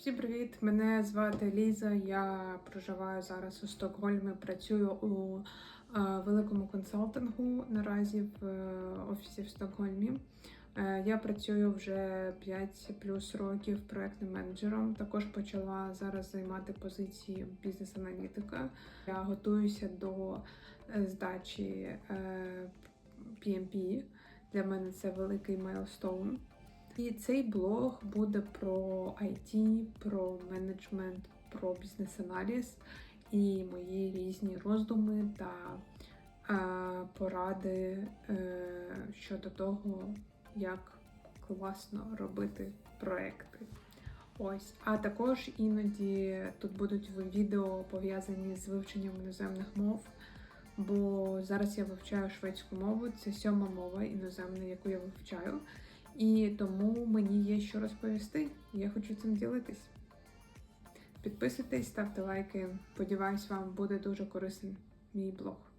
Всім привіт! Мене звати Ліза. Я проживаю зараз у Стокгольмі. Працюю у е, великому консалтингу наразі в е, офісі в Стокгольмі. Е, я працюю вже 5 плюс років проектним менеджером. Також почала зараз займати позиції бізнес-аналітика. Я готуюся до здачі PMP. Для мене це великий мейлстоун. І цей блог буде про IT, про менеджмент, про бізнес-аналіз і мої різні роздуми та е, поради е, щодо того, як класно робити проекти. Ось, а також іноді тут будуть відео пов'язані з вивченням іноземних мов. Бо зараз я вивчаю шведську мову, це сьома мова іноземна, яку я вивчаю. І тому мені є що розповісти. Я хочу цим ділитись. Підписуйтесь, ставте лайки. Сподіваюсь, вам буде дуже корисним мій блог.